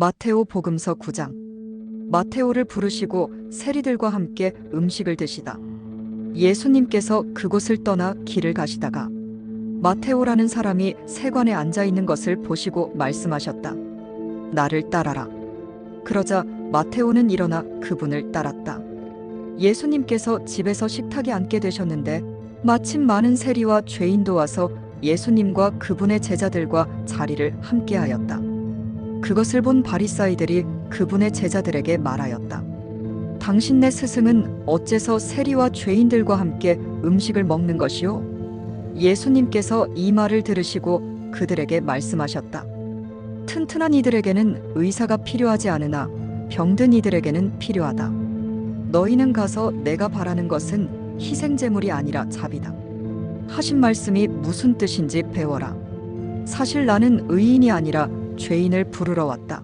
마테오 복음서 9장. 마테오를 부르시고 세리들과 함께 음식을 드시다. 예수님께서 그곳을 떠나 길을 가시다가 마테오라는 사람이 세관에 앉아 있는 것을 보시고 말씀하셨다. 나를 따라라. 그러자 마테오는 일어나 그분을 따랐다. 예수님께서 집에서 식탁에 앉게 되셨는데 마침 많은 세리와 죄인도 와서 예수님과 그분의 제자들과 자리를 함께하였다. 그것을 본 바리사이들이 그분의 제자들에게 말하였다. 당신네 스승은 어째서 세리와 죄인들과 함께 음식을 먹는 것이요? 예수님께서 이 말을 들으시고 그들에게 말씀하셨다. 튼튼한 이들에게는 의사가 필요하지 않으나 병든 이들에게는 필요하다. 너희는 가서 내가 바라는 것은 희생제물이 아니라 자비다. 하신 말씀이 무슨 뜻인지 배워라. 사실 나는 의인이 아니라 죄인을 부르러 왔다.